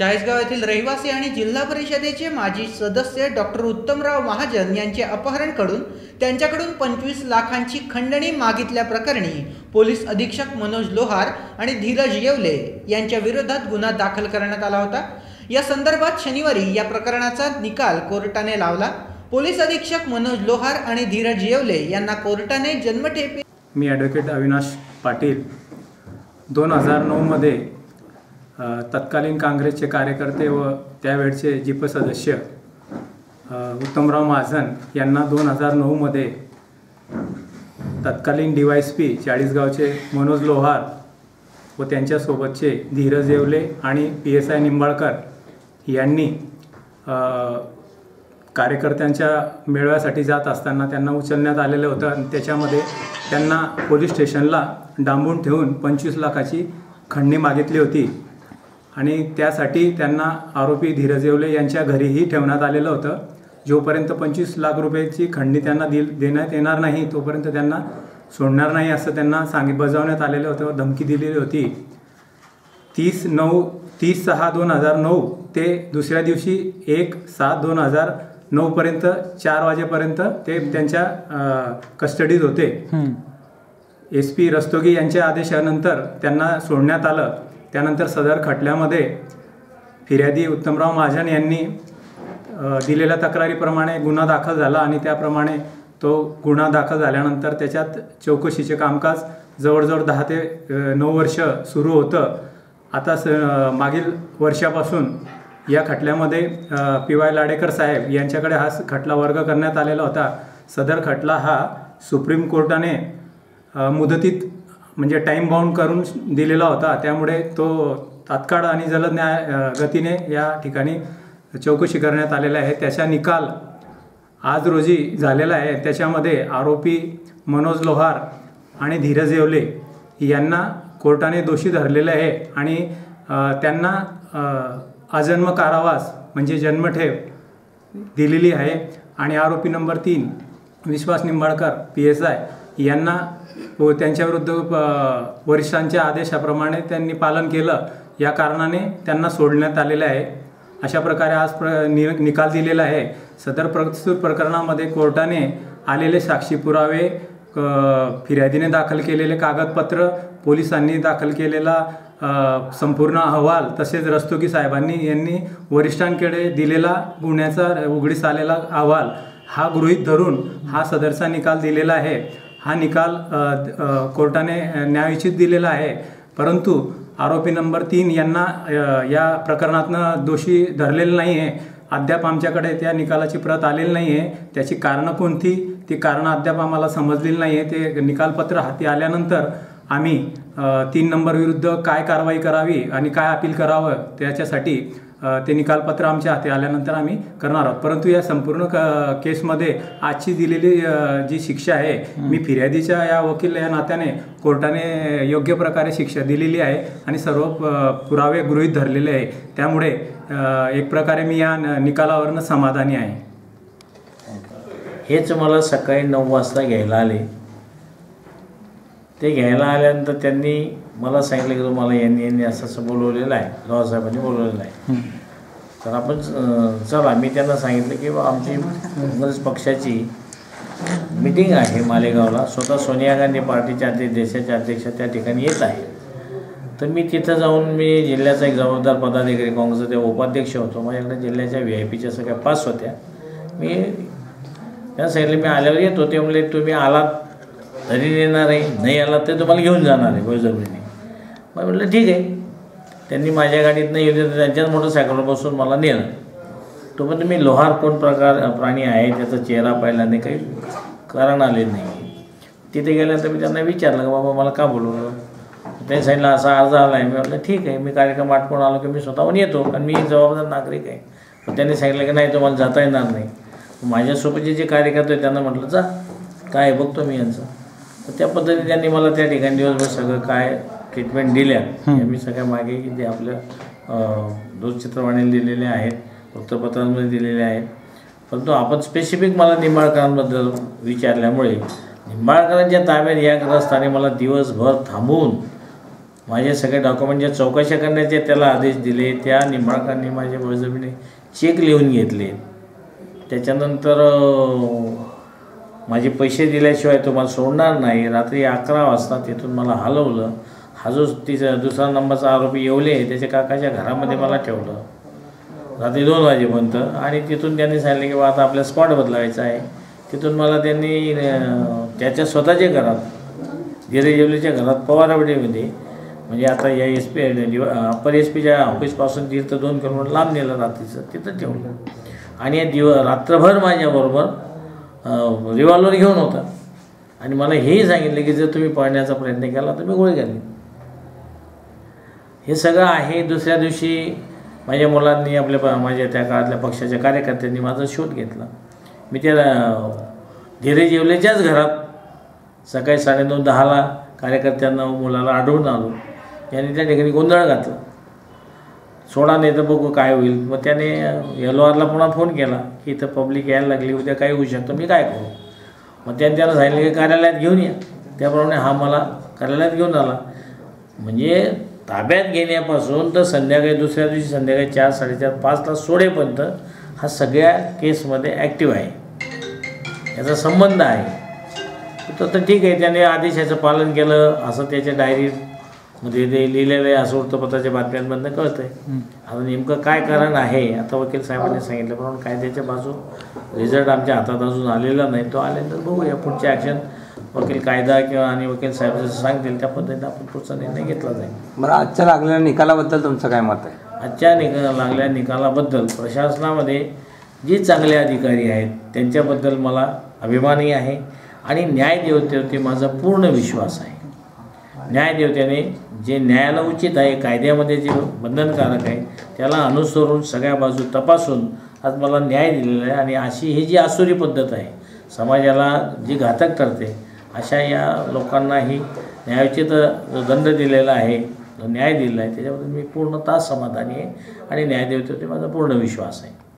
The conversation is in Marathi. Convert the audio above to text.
चाळीसगाव येथील रहिवासी आणि जिल्हा परिषदेचे माजी सदस्य डॉक्टर उत्तमराव महाजन यांचे अपहरण करून त्यांच्याकडून पंचवीस लाखांची खंडणी मागितल्या प्रकरणी पोलीस अधीक्षक मनोज लोहार आणि धीरज येवले यांच्या विरोधात गुन्हा दाखल करण्यात आला होता. या संदर्भात शनिवारी या प्रकरणाचा निकाल कोर्टाने लावला. पोलीस अधीक्षक मनोज लोहार आणि धीरज येवले यांना कोर्टाने जन्मठेपी मी ॲडव्होकेट अविनाश पाटील. दोन हजार नऊमध्ये मध्ये तत्कालीन काँग्रेसचे कार्यकर्ते व त्यावेळचे जिप सदस्य उत्तमराव महाजन यांना दोन हजार नऊमध्ये तत्कालीन डी वाय एस पी चाळीसगावचे मनोज लोहार व त्यांच्यासोबतचे धीरज येवले आणि पी एस आय निंबाळकर यांनी कार्यकर्त्यांच्या मेळव्यासाठी जात असताना त्यांना उचलण्यात आलेलं होतं आणि त्याच्यामध्ये त्यांना पोलीस स्टेशनला डांबून ठेवून पंचवीस लाखाची खंडणी मागितली होती. आणि त्यासाठी त्यांना आरोपी धीरज येवले यांच्या घरीही ठेवण्यात आलेलं होतं. जोपर्यंत पंचवीस लाख रुपयाची खंडणी त्यांना दिल देण्यात येणार नाही तोपर्यंत त्यांना सोडणार नाही असं त्यांना सांगित बजावण्यात आलेलं होतं व धमकी दिलेली होती. तीस नऊ तीस सहा दोन हजार नऊ ते दुसऱ्या दिवशी एक सात दोन हजार नऊपर्यंत चार वाजेपर्यंत ते त्यांच्या कस्टडीत होते. एस पी रस्तोगी यांच्या आदेशानंतर त्यांना सोडण्यात आलं. त्यानंतर सदर खटल्यामध्ये फिर्यादी उत्तमराव महाजन यांनी दिलेल्या तक्रारीप्रमाणे गुन्हा दाखल झाला आणि त्याप्रमाणे तो गुन्हा दाखल झाल्यानंतर त्याच्यात चौकशीचे कामकाज जवळजवळ दहा ते नऊ वर्ष सुरू होतं. आता स मागील वर्षापासून या खटल्यामध्ये पी वाय लाडेकर साहेब यांच्याकडे हा खटला वर्ग करण्यात आलेला होता. सदर खटला हा सुप्रीम कोर्टाने मुदतीत म्हणजे टाईम बाउंड करून दिलेला होता. त्यामुळे तो तात्काळ आणि जलद न्याय गतीने या ठिकाणी चौकशी करण्यात आलेला आहे. त्याचा निकाल आज रोजी झालेला आहे. त्याच्यामध्ये आरोपी मनोज लोहार आणि धीरज येवले यांना कोर्टाने दोषी धरलेले आहे आणि त्यांना अजन्म आजन्म कारावास म्हणजे जन्मठेव दिलेली आहे. आणि आरोपी नंबर तीन Vishwas Nimbalkar P S I यांना व त्यांच्याविरुद्ध वरिष्ठांच्या आदेशाप्रमाणे त्यांनी पालन केलं. या कारणाने त्यांना सोडण्यात आलेलं आहे. अशा प्रकारे आज प्र नि निकाल दिलेला आहे. सदर प्रस्तुत प्रकरणामध्ये कोर्टाने आलेले साक्षी पुरावे क फिर्यादीने दाखल केलेले कागदपत्र पोलिसांनी दाखल केलेला संपूर्ण अहवाल तसेच रस्तोगी साहेबांनी यांनी वरिष्ठांकडे दिलेला गुन्ह्याचा उघडीस आलेला अहवाल हा गृहीत धरून हा सदरचा निकाल दिलेला आहे. हा निकाल कोर्टाने न्यायचित दिलेला आहे. परंतु आरोपी नंबर तीन यांना या प्रकरणातनं दोषी धरलेलं नाही आहे अद्याप आमच्याकडे त्या निकालाची प्रत आलेली नाही आहे त्याची कारणं कोणती? ती कारणं अद्याप आम्हाला समजलेली नाही आहे ते निकालपत्र हाती आल्यानंतर आम्ही तीन नंबर विरुद्ध काय कारवाई करावी आणि काय अपील करावं त्याच्यासाठी ते निकालपत्र आमच्या हाती आल्यानंतर आम्ही करणार आहोत. परंतु या संपूर्ण क केसमध्ये आजची दिलेली जी शिक्षा आहे मी फिर्यादीच्या या वकील या नात्याने कोर्टाने योग्य प्रकारे शिक्षा दिलेली आहे आणि सर्व पुरावे गृहीत धरलेले आहे. त्यामुळे एक प्रकारे मी या निकालावरनं समाधानी आहे. हेच मला सकाळी नऊ वाजता घ्यायला आले. ते घ्यायला आल्यानंतर त्यांनी मला सांगितलं की तुम्हाला यांनी यांनी असं असं बोलवलेलं आहे रावसाहेबांनी बोलवलेलं आहे. तर आपण चला मी त्यांना सांगितलं की आमची काँग्रेस पक्षाची मिटिंग आहे मालेगावला. स्वतः सोनिया गांधी पार्टीच्या अध्यक्ष देशाचे अध्यक्ष त्या ठिकाणी येत आहे तर मी तिथं जाऊन मी जिल्ह्याचा एक जबाबदार पदाधिकारी काँग्रेसचा तेव्हा उपाध्यक्ष होतो. माझ्याकडे जिल्ह्याच्या व्ही आय पीच्या सगळ्या पास होत्या. मी त्या सांगितलं मी आल्यावर येतो. ते म्हणले तुम्ही आलात तरी येणार आहे नाही आला तर तुम्हाला घेऊन जाणार आहे बळजबरीने मग म्हटलं ठीक आहे. त्यांनी माझ्या गाडीत नाही येऊ त्यांच्याच मोटरसायकलवर बसून मला नेलं. तो पण मी लोहार कोण प्रकार प्राणी आहे त्याचा चेहरा पाहिला नाही काही कारण आले नाही. तिथे गेल्यानंतर मी त्यांना विचारलं की बाबा मला का बोलवलं? त्यांनी सांगितलं असा अर्ज आला आहे मी म्हटलं ठीक आहे मी कार्यक्रम आटपून आलो की मी स्वतःहून येतो आणि मी जबाबदार नागरिक आहे. पण त्यांनी सांगितलं की नाही तुम्हाला जाता येणार नाही. माझ्यासोबतचे जे कार्यकर्ते त्यांना म्हटलं जा काय आहे बघतो मी यांचं. तर त्या पद्धतीने त्यांनी मला त्या ठिकाणी दिवसभर सगळं काय ट्रीटमेंट दिल्या त्या मी सगळ्या मागे जे आपल्या अं, दूरचित्रवाणीला दिलेले आहेत वृत्तपत्रांमध्ये दिलेले आहेत. परंतु आपण स्पेसिफिक मला निंबाळकरांबद्दल विचारल्यामुळे निंबाळकरांच्या ताब्यात या ग्रस्ताने मला दिवसभर थांबवून माझे सगळे डॉक्युमेंट ज्या चौकशा करण्याचे त्याला आदेश दिले त्या निंबाळकांनी माझ्या बळजबरीने चेक लिहून घेतले. त्याच्यानंतर माझे पैसे दिल्याशिवाय तुम्हाला सोडणार नाही. रात्री अकरा वाजता तिथून मला हलवलं. हा जो तिचा दुसरा नंबरचा आरोपी येवले त्याच्या काकाच्या घरामध्ये मला ठेवलं. रात्री दोन वाजेपर्यंत. आणि तिथून त्यांनी सांगितलं की बा आता आपल्या स्पॉट बदलायचा आहे. तिथून मला त्यांनी त्याच्या स्वतःच्या घरात गिरे जेवलीच्या घरात पवारावडीमध्ये म्हणजे आता या एस पी अप्पर एस पीच्या ऑफिसपासून तिथं दोन किलोमीटर लांब नेलं रात्रीचं. तिथं ठेवलं. आणि या दिव रात्रभर माझ्याबरोबर रिव्हॉल्वर घेऊन होता. आणि मला हेही सांगितलं की जर तुम्ही पळण्याचा प्रयत्न केला तर मी गोळी घालीन हे सगळं आहे. दुसऱ्या दिवशी माझ्या मुलांनी आपल्या प- माझ्या त्या काळातल्या पक्षाच्या कार्यकर्त्यांनी माझा शोध घेतला. मी त्या धीरे जेवलेच्याच घरात सकाळी साडेनऊ दहाला कार्यकर्त्यांना मुलाला आढळून आलो. यांनी त्या ठिकाणी गोंधळ घातला. सोडा नाही तर बघू काय होईल. मग त्याने एल आरला पुन्हा फोन केला की इथं पब्लिक यायला लागली उद्या काही होऊ शकतं. मी काय करू? मग त्याने त्याला सांगितलं की कार्यालयात घेऊन या. त्याप्रमाणे हा मला कार्यालयात घेऊन आला. म्हणजे ताब्यात घेण्यापासून तर संध्याकाळी दुसऱ्या दिवशी संध्याकाळी चार साडेचार पाच तास सोडेपर्यंत हा सगळ्या केसमध्ये ॲक्टिव्ह आहे. याचा संबंध आहे. तर तर ठीक आहे त्याने आदेशाचं पालन केलं. असं त्याच्या डायरीमध्ये ते लिहिलेलं आहे असं वृत्तपत्राच्या बातम्यांमधनं कळतं आहे आता नेमकं काय कारण आहे आता वकील साहेबांनी सांगितल्याप्रमाणे कायद्याच्या बाजू रिझल्ट आमच्या हातात अजून आलेला नाही. तो आल्यानंतर बघूया पुढचे ॲक्शन वकील कायदा किंवा आणि वकील साहेब जसं सांगतील त्या पद्धतीने आपण पुढचा निर्णय घेतला जाईल. बरं आजच्या लागलेल्या निकालाबद्दल तुमचं काय मत आहे? आजच्या निका लागल्या निकालाबद्दल प्रशासनामध्ये जे चांगले अधिकारी आहेत त्यांच्याबद्दल मला अभिमानही आहे आणि न्यायदेवतेवरती माझा पूर्ण विश्वास आहे. न्यायदेवतेने जे न्यायाला उचित आहे कायद्यामध्ये जे बंधनकारक आहे त्याला अनुसरून सगळ्या बाजू तपासून आज मला न्याय दिलेला आहे आणि अशी ही जी आसुरी पद्धत आहे समाजाला जी घातक ठरते अशा या लोकांनाही न्यायोचित जो दंड दिलेला आहे न्याय दिलेला आहे त्याच्याबद्दल मी पूर्णतः समाधानी आहे आणि न्यायदेवतेवरती माझा पूर्ण विश्वास आहे.